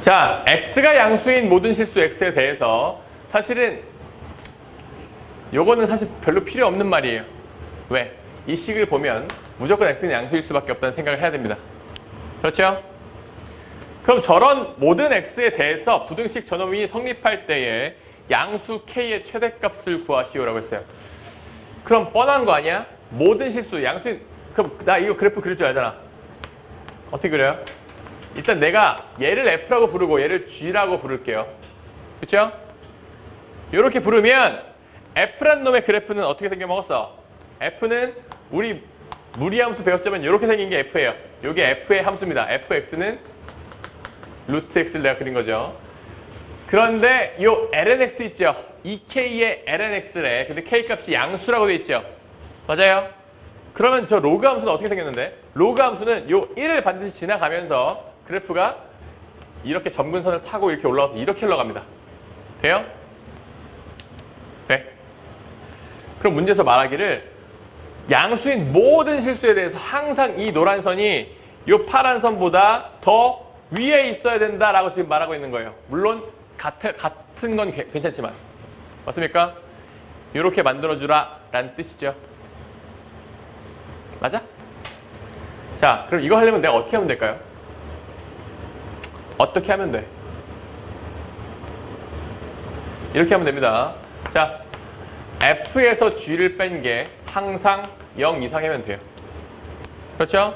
자, x가 양수인 모든 실수 x에 대해서 사실은 요거는 사실 별로 필요 없는 말이에요. 왜? 이 식을 보면 무조건 x는 양수일 수밖에 없다는 생각을 해야 됩니다. 그렇죠? 그럼 저런 모든 x에 대해서 부등식 전원이 성립할 때에 양수 k의 최대값을 구하시오라고 했어요. 그럼 뻔한 거 아니야? 모든 실수 양수인 그럼 나 이거 그래프 그릴 줄 알잖아. 어떻게 그려요? 일단 내가 얘를 f라고 부르고 얘를 g라고 부를게요. 그렇죠? 이렇게 부르면 f란 놈의 그래프는 어떻게 생겨 먹었어? f는 우리 무리함수 배웠자면 이렇게 생긴 게 f예요. 이게 f의 함수입니다. fx는 루트 x를 내가 그린 거죠. 그런데 이 lnx 있죠? 이 k의 lnx래. 근데 k 값이 양수라고 돼 있죠? 맞아요? 그러면 저 로그 함수는 어떻게 생겼는데? 로그 함수는 이 1을 반드시 지나가면서 그래프가 이렇게 점근선을 타고 이렇게 올라와서 이렇게 흘러갑니다. 돼요? 돼. 그럼 문제에서 말하기를 양수인 모든 실수에 대해서 항상 이 노란 선이 이 파란 선보다 더 위에 있어야 된다라고 지금 말하고 있는 거예요. 물론 같은, 같은 건 괜- 괜찮지만 맞습니까? 이렇게 만들어주라 라는 뜻이죠. 맞아? 자, 그럼 이거 하려면 내가 어떻게 하면 될까요? 어떻게 하면 돼? 이렇게 하면 됩니다. 자, F에서 G를 뺀 게 항상 0 이상이면 돼요. 그렇죠?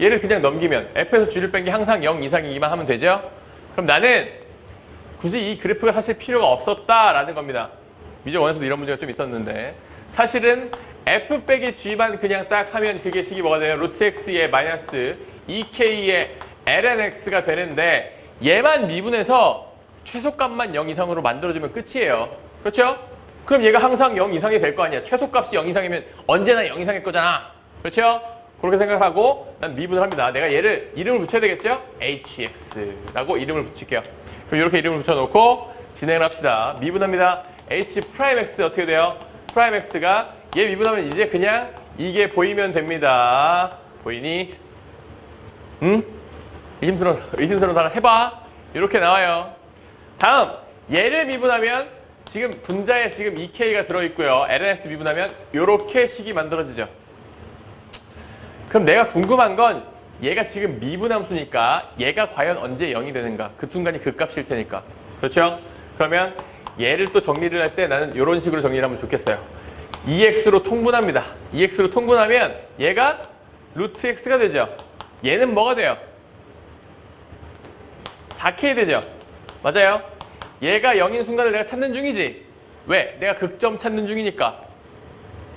얘를 그냥 넘기면 F에서 G를 뺀 게 항상 0 이상이기만 하면 되죠? 그럼 나는 굳이 이 그래프가 사실 필요가 없었다라는 겁니다. 미적 원에서도 이런 문제가 좀 있었는데 사실은 F 빼기 G만 그냥 딱 하면 그게 식이 뭐가 돼요? 루트 X의 마이너스 2K의 lnx가 되는데 얘만 미분해서 최소값만 0 이상으로 만들어주면 끝이에요. 그렇죠? 그럼 얘가 항상 0 이상이 될 거 아니야. 최소값이 0 이상이면 언제나 0 이상일 거잖아. 그렇죠? 그렇게 생각하고 난 미분을 합니다. 내가 얘를 이름을 붙여야 되겠죠? hx라고 이름을 붙일게요. 그럼 이렇게 이름을 붙여놓고 진행을 합시다. 미분합니다. h 프라임 x 어떻게 돼요? 프라임 x가 얘 미분하면 이제 그냥 이게 보이면 됩니다. 보이니? 응? 의심스러운, 의심스러운 사람 해봐. 이렇게 나와요. 다음, 얘를 미분하면 지금 분자에 지금 2K가 들어있고요. LNX 미분하면 이렇게 식이 만들어지죠. 그럼 내가 궁금한 건 얘가 지금 미분함수니까 얘가 과연 언제 0이 되는가? 그 순간이 그 값일 테니까. 그렇죠? 그러면 얘를 또 정리를 할 때 나는 이런 식으로 정리를 하면 좋겠어요. 2x로 통분합니다. 2x로 통분하면 얘가 루트 x가 되죠. 얘는 뭐가 돼요? 4k 되죠. 맞아요. 얘가 0인 순간을 내가 찾는 중이지. 왜? 내가 극점 찾는 중이니까.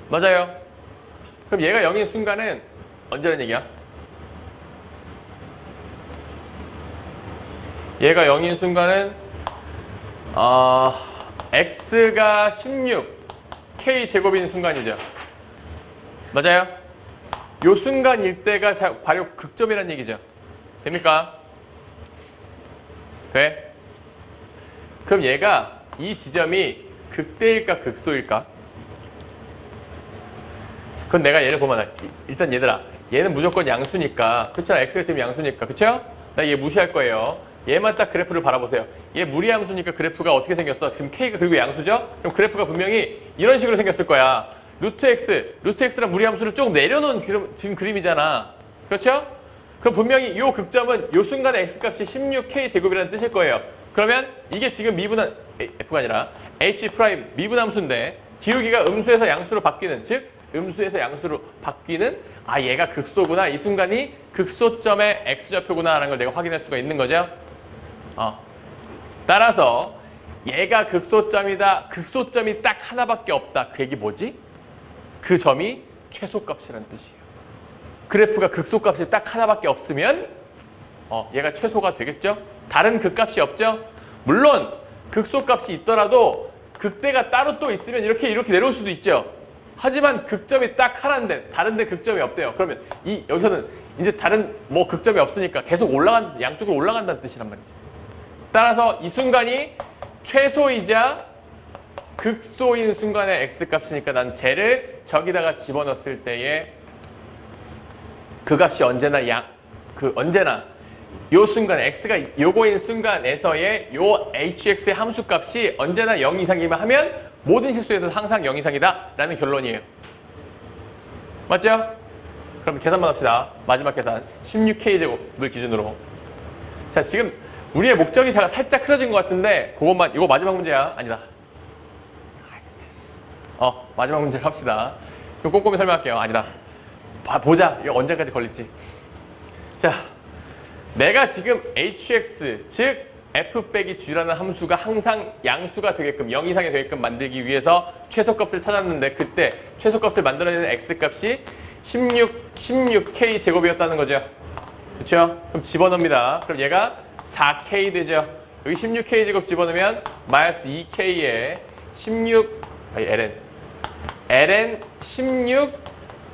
맞아요. 그럼 얘가 0인 순간은 언제란 얘기야? 얘가 0인 순간은 어, x가 16, k 제곱인 순간이죠. 맞아요? 요 순간일 때가 자- 바로 극점이란 얘기죠. 됩니까? 돼? 그럼 얘가 이 지점이 극대일까 극소일까? 그건 내가 얘를 보면 일단 얘들아 얘는 무조건 양수니까 그쵸? x가 지금 양수니까 그쵸? 나 얘 무시할 거예요. 얘만 딱 그래프를 바라보세요. 얘 무리함수니까 그래프가 어떻게 생겼어? 지금 k가 그리고 양수죠? 그럼 그래프가 분명히 이런 식으로 생겼을 거야. 루트 x, 루트 x랑 무리함수를 쭉 내려놓은 그림- 지금 그림이잖아. 그렇죠? 그럼 분명히 이 극점은 이 순간의 x값이 16k 제곱이라는 뜻일 거예요. 그러면 이게 지금 미분한 f가 아니라 h 프라임 미분함수인데 기울기가 음수에서 양수로 바뀌는 즉 음수에서 양수로 바뀌는 아 얘가 극소구나 이 순간이 극소점의 x좌표구나 라는 걸 내가 확인할 수가 있는 거죠. 어. 따라서 얘가 극소점이다. 극소점이 딱 하나밖에 없다. 그 얘기 뭐지? 그 점이 최소값이라는 뜻이에요. 그래프가 극소값이 딱 하나밖에 없으면 어, 얘가 최소가 되겠죠? 다른 극값이 없죠? 물론 극소값이 있더라도 극대가 따로 또 있으면 이렇게 이렇게 내려올 수도 있죠. 하지만 극점이 딱 하나인데 다른 데 극점이 없대요. 그러면 이 여기서는 이제 다른 뭐 극점이 없으니까 계속 올라간 양쪽으로 올라간다는 뜻이란 말이지. 따라서 이 순간이 최소이자 극소인 순간의 x값이니까 난 쟤를 저기다가 집어넣었을 때에 그 값이 언제나 양, 그 언제나 요 순간 x가 요거인 순간에서의 요 hx의 함수 값이 언제나 0 이상이면 하면 모든 실수에서 항상 0 이상이다 라는 결론이에요. 맞죠? 그럼 계산만 합시다. 마지막 계산 16k제곱을 기준으로 자 지금 우리의 목적이 자- 살짝 흐려진 것 같은데 그것만 이거 마지막 문제야 아니다. 어 마지막 문제를 합시다. 꼼꼼히 설명할게요. 아니다. 봐, 보자. 이거 언제까지 걸릴지. 자, 내가 지금 hx 즉 f 빼기 g라는 함수가 항상 양수가 되게끔 0 이상이 되게끔 만들기 위해서 최소값을 찾았는데 그때 최소값을 만들어내는 x 값이 16 16k 제곱이었다는 거죠. 그렇죠? 그럼 집어넣습니다. 그럼 얘가 4k 되죠. 여기 16k 제곱 집어넣으면 마이너스 2k에 16 아니 ln ln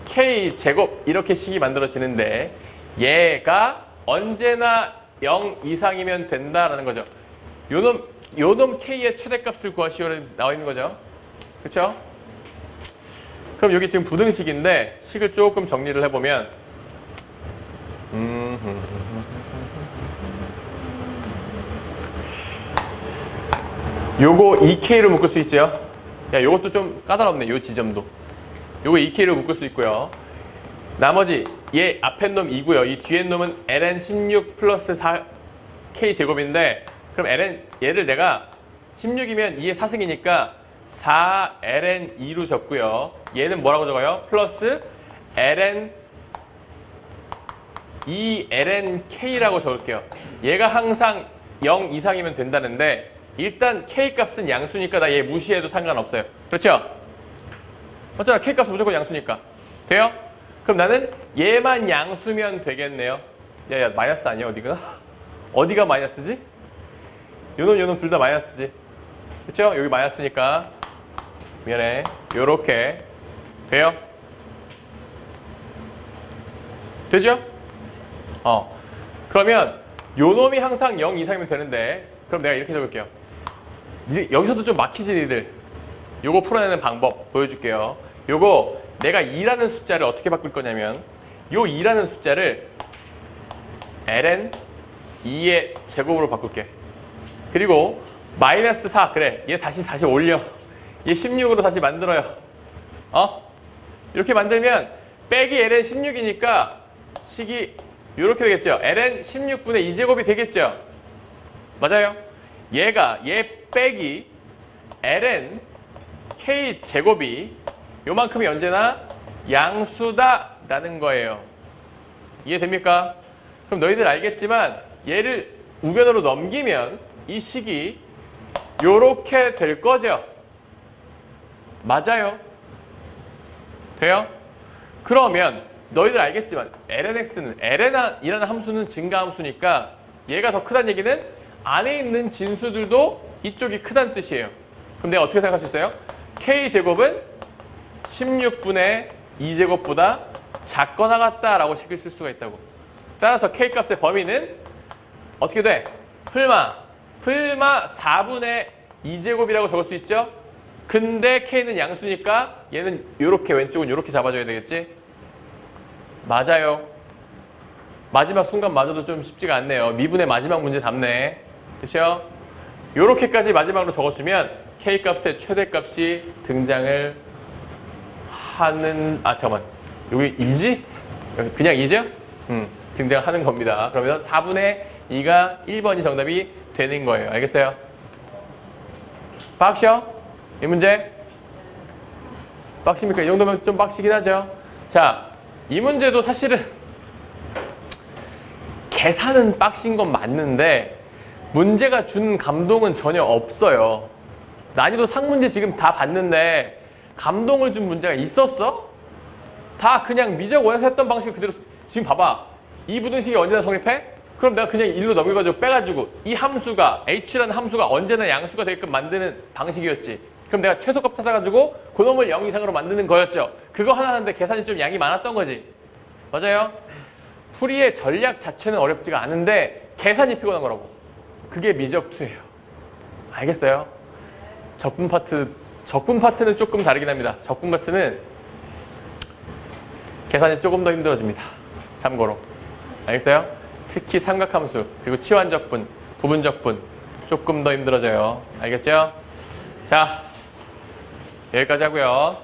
16k 제곱 이렇게 식이 만들어지는데 얘가 언제나 0 이상이면 된다라는 거죠. 요놈 요놈 k의 최대값을 구하시오 나와 있는 거죠. 그렇죠? 그럼 여기 지금 부등식인데 식을 조금 정리를 해보면 음, 요거 2K로 묶을 수 있죠? 야, 요것도 좀 까다롭네, 요 지점도. 요거 2K로 묶을 수 있고요. 나머지 얘 앞에 놈 2고요. 이 뒤에 놈은 ln 16 플러스 4K 제곱인데 그럼 ln 얘를 내가 16이면 2의 4승이니까 4ln 2로 적고요. 얘는 뭐라고 적어요? 플러스 ln 2ln k라고 적을게요. 얘가 항상 0 이상이면 된다는데 일단 k 값은 양수니까 나 얘 무시해도 상관없어요. 그렇죠? 어쩌나 k 값은 무조건 양수니까. 돼요? 그럼 나는 얘만 양수면 되겠네요. 야 야 마이너스 아니야 어디가? 어디가 마이너스지? 요놈 요놈 둘 다 마이너스지. 그렇죠? 여기 마이너스니까 미안해. 요렇게 돼요? 되죠? 어. 그러면 요 놈이 항상 0 이상이면 되는데 그럼 내가 이렇게 적을게요. 이- 여기서도 좀 막히지 니들. 요거 풀어내는 방법 보여줄게요. 요거 내가 2라는 숫자를 어떻게 바꿀 거냐면 요 2라는 숫자를 ln 2의 제곱으로 바꿀게. 그리고 마이너스 4 그래 얘 다시 다시 올려. 얘 16으로 다시 만들어요. 어? 이렇게 만들면 빼기 ln 16이니까 식이 이렇게 되겠죠. ln 16분의 2제곱이 되겠죠. 맞아요. 얘가 얘 빼기 ln k 제곱이 요만큼이 언제나 양수다라는 거예요. 이해됩니까? 그럼 너희들 알겠지만 얘를 우변으로 넘기면 이 식이 요렇게 될 거죠. 맞아요. 돼요? 그러면 너희들 알겠지만 lnx는 ln이라는 함수는 증가함수니까 얘가 더 크다는 얘기는 안에 있는 진수들도 이쪽이 크다는 뜻이에요. 그럼 내가 어떻게 생각할 수 있어요? k제곱은 16분의 2제곱보다 작거나 같다라고 식을 쓸 수가 있다고. 따라서 k값의 범위는 어떻게 돼? 풀마. 풀마 4분의 2제곱이라고 적을 수 있죠? 근데 k는 양수니까 얘는 이렇게 왼쪽은 이렇게 잡아줘야 되겠지? 맞아요. 마지막 순간 맞아도 좀 쉽지가 않네요. 미분의 마지막 문제 답네. 그쵸? 요렇게까지 마지막으로 적어주면 K값의 최대값이 등장을 하는, 아, 잠깐만. 여기 2지? 여기 그냥 2죠? 음, 등장하는 겁니다. 그러면 4분의 2가 1번이 정답이 되는 거예요. 알겠어요? 빡셔? 이 문제? 빡십니까? 이 정도면 좀 빡시긴 하죠. 자, 이 문제도 사실은 계산은 빡신 건 맞는데 문제가 준 감동은 전혀 없어요. 난이도 상문제 지금 다 봤는데 감동을 준 문제가 있었어? 다 그냥 미적 원에서 했던 방식 그대로 지금 봐봐. 이 부등식이 언제나 성립해? 그럼 내가 그냥 1로 넘겨가지고 빼가지고 이 함수가 h라는 함수가 언제나 양수가 되게끔 만드는 방식이었지. 그럼 내가 최소값 찾아가지고 그놈을 0 이상으로 만드는 거였죠. 그거 하나 하는데 계산이 좀 양이 많았던 거지. 맞아요? 풀이의 전략 자체는 어렵지가 않은데 계산이 피곤한 거라고. 그게 미적2예요. 알겠어요? 적분 파트, 적분 파트는 조금 다르긴 합니다. 적분 파트는 계산이 조금 더 힘들어집니다. 참고로. 알겠어요? 특히 삼각함수, 그리고 치환적분, 부분적분 조금 더 힘들어져요. 알겠죠? 자, 여기까지 하고요.